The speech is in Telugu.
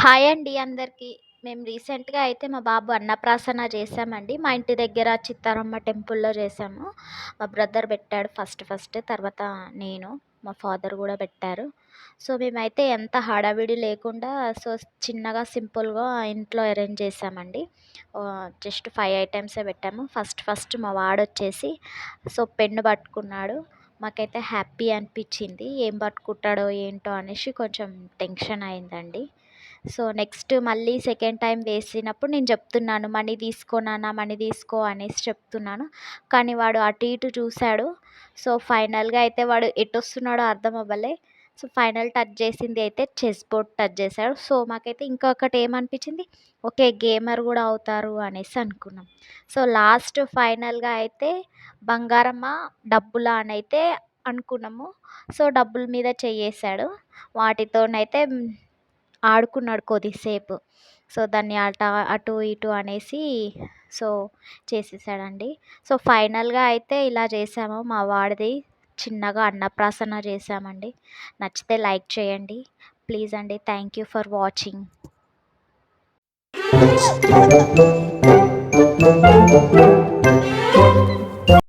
హాయ్ అండి అందరికీ. మేము రీసెంట్‌గా అయితే మా బాబు అన్నప్రాసన చేసామండి మా ఇంటి దగ్గర చిత్తారమ్మ టెంపుల్‌లో చేసాము మా బ్రదర్ పెట్టాడు ఫస్ట్ ఫస్ట్. తర్వాత నేను, మా ఫాదర్ కూడా పెట్టారు. సో, మేమైతే ఎంత హడావిడి లేకుండా సో, చిన్నగా సింపుల్‌గా ఇంట్లో అరేంజ్ చేశామండి. జస్ట్ ఫైవ్ ఐటమ్సే పెట్టాము. ఫస్ట్ ఫస్ట్ మా వాడు వచ్చేసి సో, పెన్ను పట్టుకున్నాడు. మాకైతే హ్యాపీ అనిపించింది ఏం పట్టుకుంటాడో ఏంటో అనేసి కొంచెం టెన్షన్ అయిందండి. సో, నెక్స్ట్ మళ్ళీ సెకండ్ టైం వేసినప్పుడు నేను చెప్తున్నాను, "మనీ తీసుకోనా మనీ తీసుకో" అనేసి చెప్తున్నాను. కానీ వాడు అటు ఇటు చూశాడు సో, ఫైనల్‌గా అయితే వాడు ఎటు వస్తున్నాడో అర్థం అవ్వలే. సో, ఫైనల్ టచ్ చేసింది అయితే చెస్ బోర్డ్ టచ్ చేశాడు. సో, మాకైతే ఇంకొకటి ఏమనిపించింది, ఓకే గేమర్ కూడా అవుతారు అనేసి అనుకున్నాం. సో, లాస్ట్ ఫైనల్‌గా అయితే బంగారమ్మ డబ్బులా అయితే అనుకున్నాము. సో, డబ్బుల మీద చెయ్యేసాడు. వాటితోనైతే ఆడుకున్నాడు కొద్దిసేపు. సో, దాన్ని అట అటు ఇటు అనేసి సో, చేసేసాడండి. సో, ఫైనల్‌గా అయితే ఇలా చేసాము మా వాడిది చిన్నగా అన్నప్రాసన చేసామండి నచ్చితే లైక్ చేయండి. ప్లీజ్ అండి. Thank you for watching.